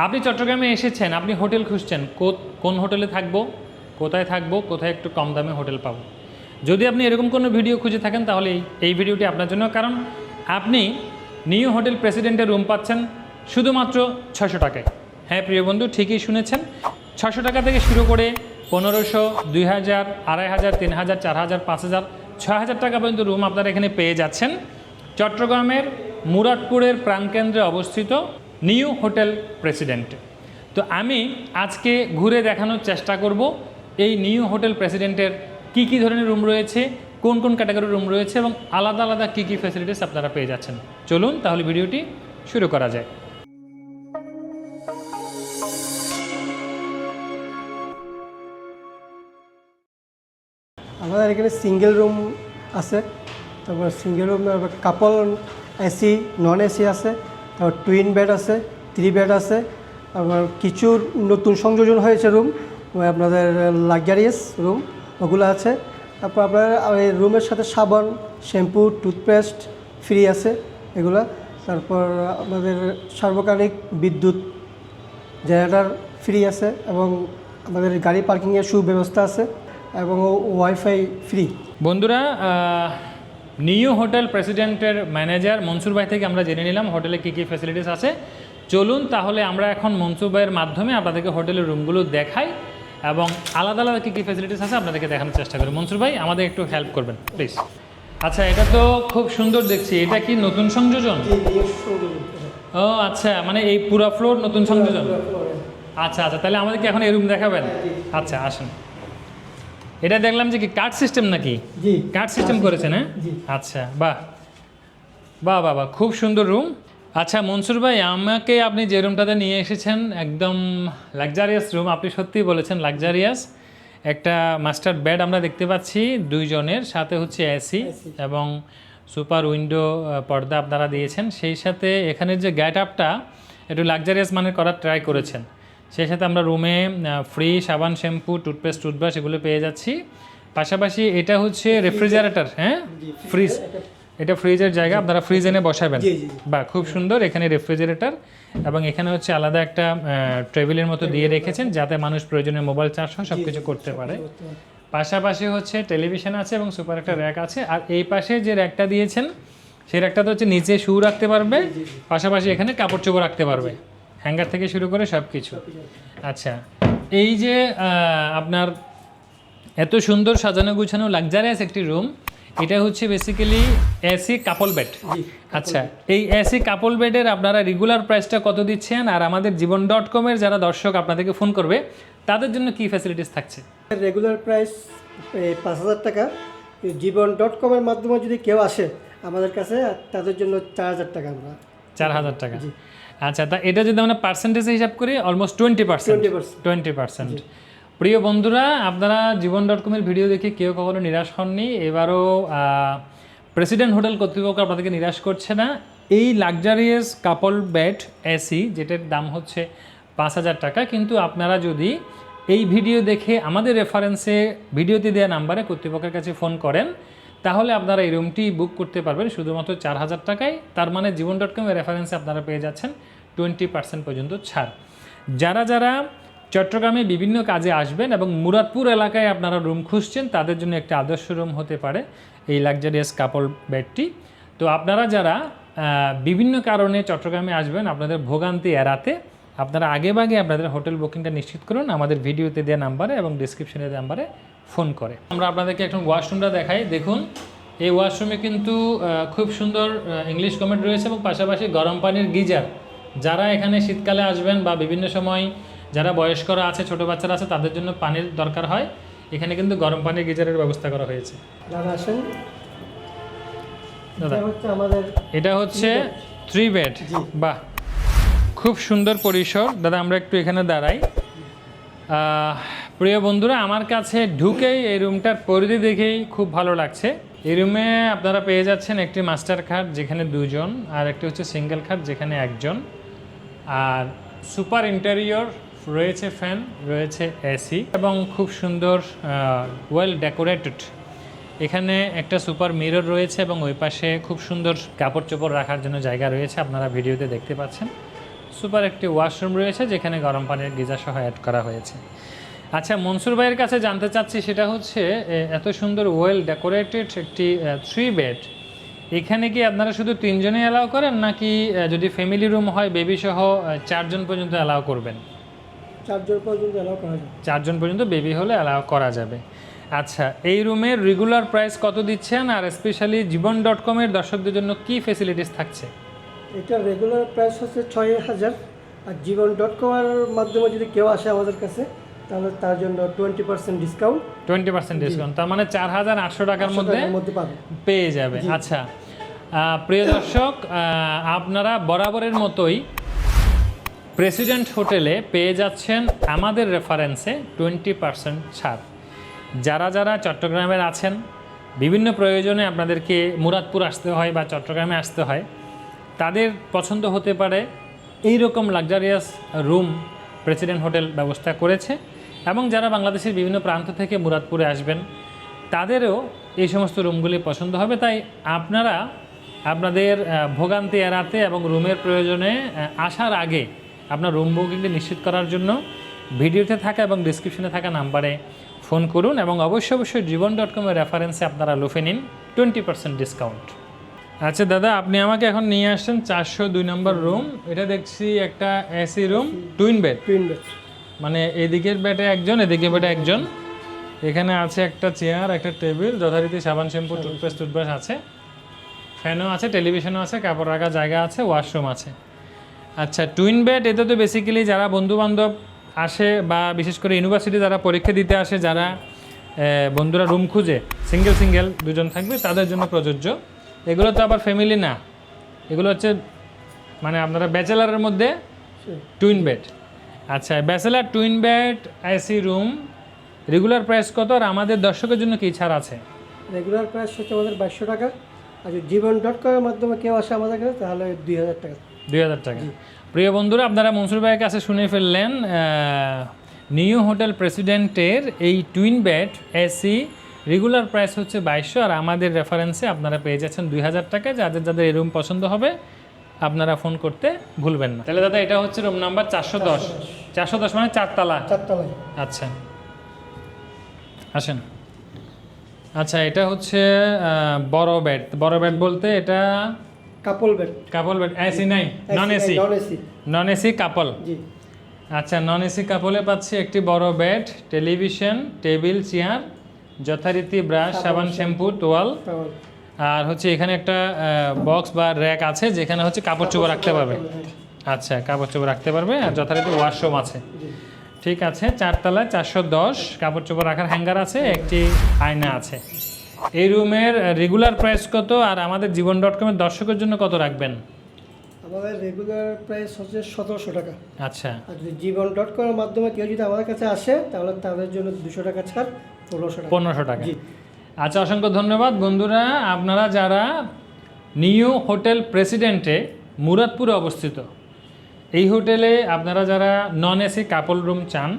আপনি চট্টগ্রামে এসেছেন, আপনি হোটেল খুঁজছেন কোন হোটেলে থাকব, কোথায় থাকব, কোথায় একটু কম দামে হোটেল পাবো। যদি আপনি এরকম কোনো ভিডিও খুঁজে থাকেন, তাহলে এই এই ভিডিওটি আপনার জন্য, কারণ আপনি নিউ হোটেল প্রেসিডেন্টের রুম পাচ্ছেন শুধুমাত্র ছশো টাকায়। হ্যাঁ প্রিয় বন্ধু, ঠিকই শুনেছেন। ছশো টাকা থেকে শুরু করে পনেরোশো, দুই হাজার, আড়াই হাজার, তিন হাজার, চার হাজার, পাঁচ হাজার, ছয় হাজার টাকা পর্যন্ত রুম আপনারা এখানে পেয়ে যাচ্ছেন। চট্টগ্রামের মুরাদপুরের প্রাণকেন্দ্রে অবস্থিত নিউ হোটেল প্রেসিডেন্ট। তো আমি আজকে ঘুরে দেখানোর চেষ্টা করব এই নিউ হোটেল প্রেসিডেন্টের কী কী ধরনের রুম রয়েছে, কোন কোন ক্যাটাগরির রুম রয়েছে এবং আলাদা আলাদা কী কী ফ্যাসিলিটিস আপনারা পেয়ে যাচ্ছেন। চলুন তাহলে ভিডিওটি শুরু করা যায় আমাদের এখানে সিঙ্গেল রুম আছে, তারপর single room couple AC non AC আছে। টুইন বেড আছে থ্রি বেড আছে, আবার কিছু নতুন সংযোজন হয়েছে রুম আপনাদের লাক্সারিয়াস রুম ওগুলো আছে। তারপর আপনার এই রুমের সাথে সাবান শ্যাম্পু টুথপেস্ট ফ্রি আছে এগুলা। তারপর আমাদের সার্বকালিক বিদ্যুৎ জেনারেটার ফ্রি আছে এবং আমাদের গাড়ি পার্কিংয়ের সুব্যবস্থা আছে এবং ওয়াইফাই ফ্রি বন্ধুরা নিউ হোটেল প্রেসিডেন্টের ম্যানেজার মনসুর ভাই থেকে আমরা জেনে নিলাম হোটেলে কী কী ফ্যাসিলিটিস আছে। চলুন তাহলে আমরা এখন মনসুর ভাইয়ের মাধ্যমে আপনাদেরকে হোটেলের রুমগুলো দেখাই এবং আলাদা আলাদা কী কী ফ্যাসিলিটিস আছে আপনাদেরকে দেখানোর চেষ্টা করি। মনসুর ভাই আমাদের একটু হেল্প করবেন প্লিজ আচ্ছা এটা তো খুব সুন্দর দেখছি। এটা কি নতুন সংযোজন? ও আচ্ছা মানে এই পুরো ফ্লোর নতুন সংযোজন? আচ্ছা আচ্ছা তাহলে আমাদেরকে এখন এই রুম দেখাবেন? আচ্ছা আসুন। এটা দেখলাম যে কি কার্ড সিস্টেম নাকি? জি। কার্ড সিস্টেম করেছেন হ্যাঁ? আচ্ছা বাহ। বাহ বাহ বাহ খুব সুন্দর রুম আচ্ছা মনসুর ভাই আমাকে আপনি যে রুমটাতে নিয়ে এসেছেন একদম লাক্সারিয়াস রুম আপনি সত্যিই বলেছেন লাক্সারিয়াস একটা মাস্টার বেড আমরা দেখতে পাচ্ছি দুইজনের সাথে হচ্ছে এসি এবং সুপার উইন্ডো পর্দা আপনারা দিয়েছেন। সেই সাথে এখানের যে গ্যাট আপটা একটু লাক্সারিয়াস মানের করার ট্রাই করেছেন। সেই সাথে আমরা রুমে ফ্রি সাবান শ্যাম্পু টুথপেস্ট টুথব্রাশ এগুলো পেয়ে যাচ্ছি। পাশাপাশি এটা হচ্ছে রেফ্রিজারেটর হ্যাঁ? ফ্রিজ এটা ফ্রিজের জায়গা আপনারা ফ্রিজ এনে বসাবেন। বা খুব সুন্দর এখানে রেফ্রিজারেটর এবং এখানে হচ্ছে আলাদা একটা ট্রেবিলের মতো দিয়ে রেখেছেন যাতে মানুষ প্রয়োজনে মোবাইল চার্জ হয় সব কিছু করতে পারে। পাশাপাশি হচ্ছে টেলিভিশন আছে এবং সুপার একটা র্যাক আছে। আর এই পাশে যে র্যাকটা দিয়েছেন সেই র্যাকটা তো হচ্ছে নিচে শু রাখতে পারবে পাশাপাশি এখানে কাপড় চোপড় রাখতে পারবে। হ্যাঙ্গার থেকে শুরু করে সব কিছু আচ্ছা এই যে আপনার এত সুন্দর সাজানো গুছানো লাক্সারিয়াস একটি রুম এটা হচ্ছে বেসিক্যালি এসি কাপল বেড আচ্ছা এই এসি কাপল বেডের আপনারা রেগুলার প্রাইসটা কত দিচ্ছেন? আর আমাদের জীবন ডট কমের যারা দর্শক আপনাদেরকে ফোন করবে তাদের জন্য কি ফ্যাসিলিটিস থাকছে? রেগুলার প্রাইস পাঁচ হাজার টাকা। জীবন ডট কমের মাধ্যমে যদি কেউ আসে আমাদের কাছে তাদের জন্য চার হাজার টাকা আমরা চার হাজার টাকা। আচ্ছা তা এটা যদি আমরা পার্সেন্টেজ হিসাব করি almost twenty percent twenty percent প্রিয় বন্ধুরা আপনারা জীবন ডট কমের ভিডিও দেখে কেউ কখনো নিরাশ হননি। এবারও প্রেসিডেন্ট হোটেল কর্তৃপক্ষ আপনাদেরকে নিরাশ করছে না। এই লাক্সারিয়াস কাপল বেড এসি যেটার দাম হচ্ছে পাঁচ হাজার টাকা। কিন্তু আপনারা যদি এই ভিডিও দেখে আমাদের রেফারেন্সে ভিডিওতে দেওয়া নাম্বারে কর্তৃপক্ষের কাছে ফোন করেন তাহলে আপনারা এই রুমটি বুক করতে পারবেন শুধুমাত্র চার হাজার টাকায়। তার মানে জীবন ডট কমের রেফারেন্সে আপনারা পেয়ে যাচ্ছেন টোয়েন্টি পার্সেন্ট পর্যন্ত ছাড়। যারা যারা চট্টগ্রামে বিভিন্ন কাজে আসবেন এবং মুরাদপুর এলাকায় আপনারা রুম খুঁজছেন, তাদের জন্য একটা আদর্শ রুম হতে পারে এই লাক্সারিয়াস কাপড় বেডটি তো আপনারা যারা বিভিন্ন কারণে চট্টগ্রামে আসবেন, আপনাদের ভোগান্তি এড়াতে আপনারা আগেভাগে আপনাদের হোটেল বুকিংটা নিশ্চিত করুন। আমাদের ভিডিওতে দেওয়া নাম্বারে এবং ডিসক্রিপশনে দেওয়া নাম্বারে ফোন করে। আমরা আপনাদেরকে এখন ওয়াশরুমটা দেখাই। দেখুন এই ওয়াশরুমে কিন্তু খুব সুন্দর ইংলিশ কমেন্ট রয়েছে এবং পাশাপাশি গরম পানির গিজার। যারা এখানে শীতকালে আসবেন বা বিভিন্ন সময় যারা বয়স্করা আছে ছোট বাচ্চারা আছে তাদের জন্য পানির দরকার হয়। এখানে কিন্তু গরম পানির গিজারের ব্যবস্থা করা হয়েছে। দাদা আসেন। দাদা এটা হচ্ছে আমাদের এটা হচ্ছে থ্রি বেড বাহ খুব সুন্দর পরিসর। দাদা আমরা একটু এখানে দাঁড়াই। প্রিয় বন্ধুরা, আমার কাছে ঢুকেই এই রুমটার পরিধি দেখেই খুব ভালো লাগছে। এই রুমে আপনারা পেয়ে যাচ্ছেন একটি মাস্টার খাট যেখানে দুজন আর একটি হচ্ছে সিঙ্গেল খাট যেখানে একজন। আর সুপার ইন্টেরিয়র রয়েছে ফ্যান, রয়েছে এসি এবং খুব সুন্দর ওয়েল ডেকোরেটেড এখানে একটা সুপার মিরর রয়েছে এবং ওই পাশে খুব সুন্দর কাপড় চোপড় রাখার জন্য জায়গা রয়েছে, আপনারা ভিডিওতে দেখতে পাচ্ছেন। সুপার একটি ওয়াশরুম রয়েছে যেখানে গরম পানির গিজার সহ অ্যাড করা হয়েছে। আচ্ছা মনসুর ভাইয়ের কাছে জানতে চাচ্ছি সেটা হচ্ছে এত সুন্দর ওয়েল ডেকোরেটেড একটি থ্রি বেড এখানে কি আপনারা শুধু তিনজনে অ্যালাউ করেন নাকি যদি ফ্যামিলি রুম হয় বেবি সহ চারজন পর্যন্ত অ্যালাউ করবেন? চারজন পর্যন্ত এলাও করা যায় চারজন পর্যন্ত বেবি হলে অ্যালাউ করা যাবে। আচ্ছা এই রুমের রেগুলার প্রাইস কত দিচ্ছেন? আর স্পেশালি জীবন ডট কমের দর্শকদের জন্য কি ফেসিলিটিস থাকছে? এটা রেগুলার প্রাইস হচ্ছে ছয় হাজার আর জীবন ডট কমের মাধ্যমে যদি কেউ আসে আমাদের কাছে তাহলে তার জন্য twenty percent discount twenty percent discount তার মানে চার হাজার আটশো টাকার মধ্যে পেয়ে যাবে। আচ্ছা প্রিয় দর্শক আপনারা বরাবরের মতোই প্রেসিডেন্ট হোটেলে পেয়ে যাচ্ছেন আমাদের রেফারেন্সে টোয়েন্টি পার্সেন্ট ছাড়। যারা যারা চট্টগ্রামের আছেন বিভিন্ন প্রয়োজনে আপনাদেরকে মুরাদপুর আসতে হয় বা চট্টগ্রামে আসতে হয় তাদের পছন্দ হতে পারে এই রকম লাক্সারিয়াস রুম প্রেসিডেন্ট হোটেল ব্যবস্থা করেছে। এবং যারা বাংলাদেশের বিভিন্ন প্রান্ত থেকে মুরাদপুরে আসবেন, তাদেরও এই সমস্ত রুমগুলি পছন্দ হবে। তাই আপনারা আপনাদের ভোগান্তি এড়াতে এবং রুমের প্রয়োজনে আসার আগে আপনার রুম বুকিংটি নিশ্চিত করার জন্য ভিডিওতে থাকা এবং ডিসক্রিপশনে থাকা নাম্বারে ফোন করুন এবং অবশ্যই অবশ্যই জীবন ডট কমের রেফারেন্সে আপনারা লুফে নিন টোয়েন্টি পার্সেন্ট ডিসকাউন্ট আচ্ছা দাদা, আপনি আমাকে এখন নিয়ে আসছেন চারশো দুই নম্বর রুম। এটা দেখছি একটা AC room twin bed twin bed মানে এদিকের বেডে একজন এদিকে বেডে একজন। এখানে আছে একটা চেয়ার একটা টেবিল যথারীতি সাবান শ্যাম্পু টুথপেস্ট টুথব্রাশ আছে। ফ্যানও আছে টেলিভিশনও আছে কাপড় রাখার জায়গা আছে ওয়াশরুম আছে। আচ্ছা টুইন বেড এতে তো বেসিক্যালি যারা বন্ধু বান্ধব আসে বা বিশেষ করে ইউনিভার্সিটি যারা পরীক্ষা দিতে আসে যারা বন্ধুরা রুম খুঁজে সিঙ্গেল সিঙ্গেল দুজন থাকবে তাদের জন্য প্রযোজ্য। এগুলো তো আবার ফ্যামিলি না। এগুলো হচ্ছে মানে আপনারা ব্যাচেলারের মধ্যে টুইন বেড আচ্ছা bachelor twin bed AC room regular price কত? আর আমাদের দর্শকের জন্য কি ছাড় আছে? রেগুলার প্রাইস হচ্ছে আমাদের বাইশশো টাকা। আর জীবন ডট কমের মাধ্যমে কেউ আসে আমাদের কাছে তাহলে দুই হাজার টাকা। দুই হাজার টাকা। প্রিয় বন্ধুরা আপনারা মনসুর ভাইয়ের কাছে শুনে ফেললেন নিউ হোটেল প্রেসিডেন্টের এই twin bed AC regular price হচ্ছে বাইশশো। আর আমাদের রেফারেন্সে আপনারা পেয়ে যাচ্ছেন দুই হাজার টাকায় যাদের যাদের এই রুম পছন্দ হবে। আপনারা ফোন করতে ভুলবেন না। তাহলে দাদা এটা হচ্ছে রুম নাম্বার চারশো দশ। চারশো দশ মানে চারতলা। চারতলায়। আচ্ছা। আসেন। আচ্ছা এটা হচ্ছে বড় বেড বড় বেড বলতে এটা couple bed couple bed AC নাই? Non AC non AC couple আচ্ছা নন এসি কাপলে পাচ্ছি একটি বড় বেড টেলিভিশন টেবিল চেয়ার যথারীতি ব্রাশ সাবান শ্যাম্পু তাহলে আর হচ্ছে এখানে একটা বক্স বা র্যাক আছে যেখানে হচ্ছে কাপড় চোপড় রাখতে পারবে। আচ্ছা কাপড় চোপড় রাখতে পারবে আর যথারীতি ওয়াশরুম আছে। ঠিক আছে চারতলায় চারশো দশ কাপড় চোপড় রাখার হ্যাঙ্গার আছে একটি আয়না আছে। এই রুমের রেগুলার প্রাইস কত আর আমাদের জীবন ডট কমের দর্শকের জন্য কত রাখবেন? আমাদের রেগুলার প্রাইস হচ্ছে সতেরোশো টাকা। আচ্ছা। আর যদি জীবন ডট কমের মাধ্যমে কেউ যদি আমাদের কাছে আসে তাহলে তাদের জন্য দুশো টাকা ছাড় পনেরোশো টাকা। পনেরোশো টাকা। জি। আচ্ছা অসংখ্য ধন্যবাদ। বন্ধুরা আপনারা যারা নিউ হোটেল প্রেসিডেন্টে মুরাদপুরে অবস্থিত এই হোটেলে আপনারা যারা নন এসি কাপল রুম চান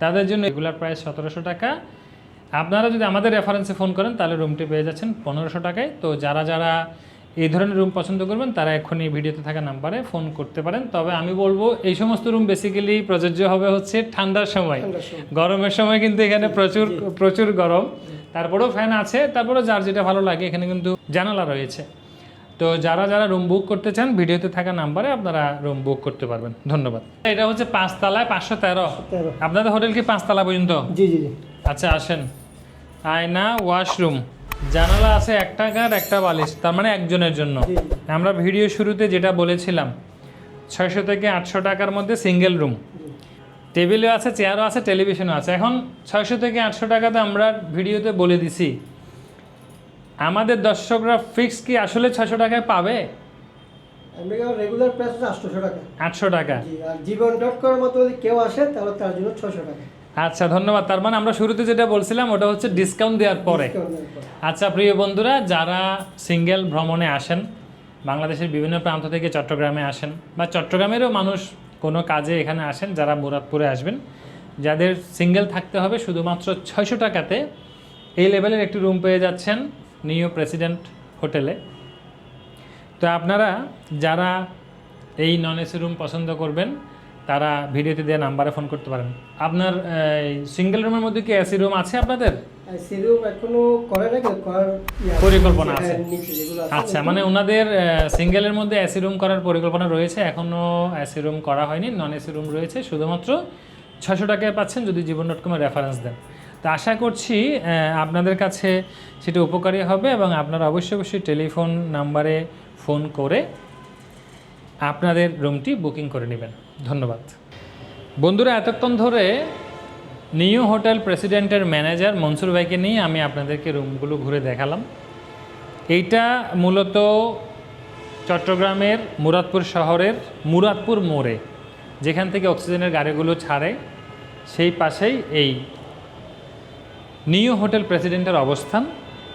তাদের জন্য রেগুলার প্রাইস সতেরোশো টাকা। আপনারা যদি আমাদের রেফারেন্সে ফোন করেন তাহলে রুমটি পেয়ে যাচ্ছেন পনেরোশো টাকায়। তো যারা যারা এই ধরনের রুম পছন্দ করবেন তারা এখনই ভিডিওতে থাকা নাম্বারে ফোন করতে পারেন। তবে আমি বলব এই সমস্ত রুম বেসিক্যালি প্রযোজ্য হবে হচ্ছে ঠান্ডার সময়। গরমের সময় কিন্তু এখানে প্রচুর প্রচুর গরম। তারপরেও ফ্যান আছে তারপরে যার যেটা ভালো লাগে এখানে কিন্তু জানালা রয়েছে। তো যারা যারা রুম বুক করতে চান ভিডিওতে থাকা নাম্বারে আপনারা রুম বুক করতে পারবেন। ধন্যবাদ। এটা হচ্ছে পাঁচতলায় পাঁচশো তেরো। আপনাদের হোটেল কি পাঁচতলা পর্যন্ত? জি জি জি। আচ্ছা আসেন। আয়না ওয়াশরুম জানালা আছে একটা কার একটা বালিশ তার মানে একজনের জন্য। আমরা ভিডিও শুরুতে যেটা বলেছিলাম ছয়শো থেকে আটশো টাকার মধ্যে সিঙ্গেল রুম টেবিলও আছে চেয়ারও আছে টেলিভিশনও আছে। এখন ছয়শো থেকে আটশো টাকাতে আমরা ভিডিওতে বলে দিছি আমাদের দর্শকরা ফিক্স কি আসলে ছয়শো টাকায় পাবে? রেগুলার প্রাইস হচ্ছে টাকা? আটশো টাকা। জীবন ডট মাধ্যমে যদি কেউ আসে তাহলে তার জন্য ছশো টাকা। আচ্ছা ধন্যবাদ। তার মানে আমরা শুরুতে যেটা বলছিলাম ওটা হচ্ছে ডিসকাউন্ট দেওয়ার পরে। আচ্ছা প্রিয় বন্ধুরা যারা সিঙ্গেল ভ্রমণে আসেন বাংলাদেশের বিভিন্ন প্রান্ত থেকে চট্টগ্রামে আসেন বা চট্টগ্রামেরও মানুষ কোনো কাজে এখানে আসেন, যারা মুরাদপুরে আসবেন। যাদের সিঙ্গেল থাকতে হবে শুধুমাত্র ছয়শো টাকাতে, এই লেভেলের একটি রুম পেয়ে যাচ্ছেন নিউ প্রেসিডেন্ট হোটেলে। তো আপনারা যারা এই নন এসি রুম পছন্দ করবেন, তারা ভিডিওতে দেওয়া নাম্বারে ফোন করতে পারেন। আপনার সিঙ্গেল রুমের মধ্যে কি এসি রুম আছে আপনাদের? সিরুম এখনও করে না করার ইয়ে পরিকল্পনা আছে। হ্যাঁ, আছে, আচ্ছা মানে ওনাদের সিঙ্গেলের মধ্যে এসি রুম করার পরিকল্পনা রয়েছে এখনও এসি রুম করা হয়নি নন এসি রুম রয়েছে শুধুমাত্র ছশো টাকায় পাচ্ছেন যদি জীবন ডট কমের রেফারেন্স দেন। তো আশা করছি আপনাদের কাছে সেটা উপকারী হবে এবং আপনারা অবশ্যই অবশ্যই টেলিফোন নাম্বারে ফোন করে আপনাদের রুমটি বুকিং করে নেবেন। ধন্যবাদ। বন্ধুরা এতক্ষণ ধরে নিউ হোটেল প্রেসিডেন্টের ম্যানেজার মনসুর ভাইকে নিয়ে আমি আপনাদেরকে রুমগুলো ঘুরে দেখালাম। এইটা মূলত চট্টগ্রামের মুরাদপুর শহরের মুরাদপুর মোড়ে, যেখান থেকে অক্সিজেনের গাড়িগুলো ছাড়ে, সেই পাশেই এই নিউ হোটেল প্রেসিডেন্টের অবস্থান।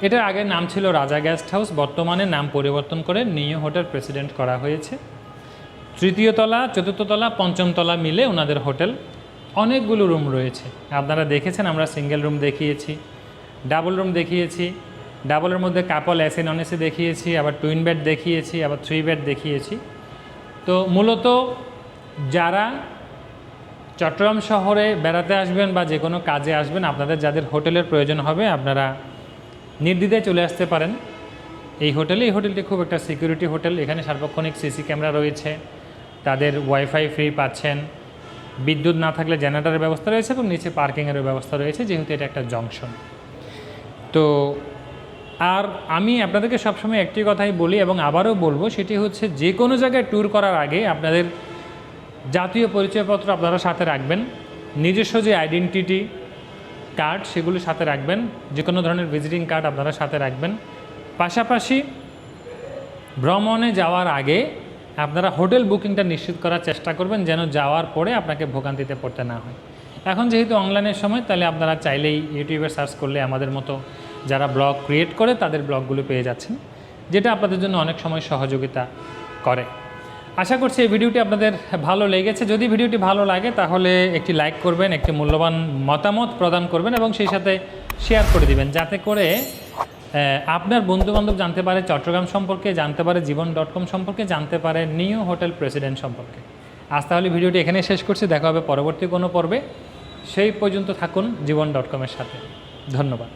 এটার আগের নাম ছিল রাজা গেস্ট হাউস, বর্তমানে নাম পরিবর্তন করে নিউ হোটেল প্রেসিডেন্ট করা হয়েছে। তৃতীয় তলা, চতুর্থ তলা, পঞ্চম তলা মিলে ওনাদের হোটেল। অনেকগুলো রুম রয়েছে। আপনারা দেখেছেন আমরা সিঙ্গেল রুম দেখিয়েছি, ডাবল রুম দেখিয়েছি, ডাবলের মধ্যে কাপল, এসি নন এসি দেখিয়েছি, আবার টুইন বেড দেখিয়েছি, আবার থ্রি বেড দেখিয়েছি। তো মূলত যারা চট্টগ্রাম শহরে বেড়াতে আসবেন বা যে কোনো কাজে আসবেন, আপনাদের যাদের হোটেলের প্রয়োজন হবে, আপনারা নির্দ্বিধায় চলে আসতে পারেন। এই হোটেলে, এই হোটেলটি খুব একটা সিকিউরিটি হোটেল। এখানে সার্বক্ষণিক সিসি ক্যামেরা রয়েছে। তাদের ওয়াইফাই ফ্রি পাচ্ছেন। বিদ্যুৎ না থাকলে জেনারেটারের ব্যবস্থা রয়েছে এবং নিচে পার্কিংয়েরও ব্যবস্থা রয়েছে, যেহেতু এটা একটা জংশন। তো, আর আমি আপনাদেরকে সবসময় একটি কথাই বলি এবং আবারও বলব, সেটি হচ্ছে যে কোনো জায়গায় ট্যুর করার আগে আপনাদের জাতীয় পরিচয়পত্র আপনারা সাথে রাখবেন, নিজস্ব যে আইডেন্টিটি কার্ড সেগুলো সাথে রাখবেন, যে কোনো ধরনের ভিজিটিং কার্ড আপনারা সাথে রাখবেন। পাশাপাশি ভ্রমণে যাওয়ার আগে আপনারা হোটেল বুকিংটা নিশ্চিত করার চেষ্টা করবেন যেন যাওয়ার পরে আপনাকে ভোগান্তিতে পড়তে না হয়। এখন যেহেতু অনলাইনের সময়, তাহলে আপনারা চাইলেই ইউটিউবে সার্চ করলে আমাদের মতো যারা ব্লগ ক্রিয়েট করে, তাদের ব্লগগুলো পেয়ে যাচ্ছেন, যেটা আপনাদের জন্য অনেক সময় সহযোগিতা করে। আশা করছি এই ভিডিওটি আপনাদের ভালো লেগেছে। যদি ভিডিওটি ভালো লাগে, তাহলে একটি লাইক করবেন, একটি মূল্যবান মতামত প্রদান করবেন এবং সেই সাথে শেয়ার করে দিবেন, যাতে করে আপনার বন্ধুবান্ধব জানতে পারে, চট্টগ্রাম সম্পর্কে জানতে পারে, জীবন ডট কম সম্পর্কে জানতে পারে, নিউ হোটেল প্রেসিডেন্ট সম্পর্কে। আজ তাহলে ভিডিওটি এখানে শেষ করছি, দেখা হবে পরবর্তী কোনো পর্বে। সেই পর্যন্ত থাকুন জীবন ডট কমের সাথে। ধন্যবাদ।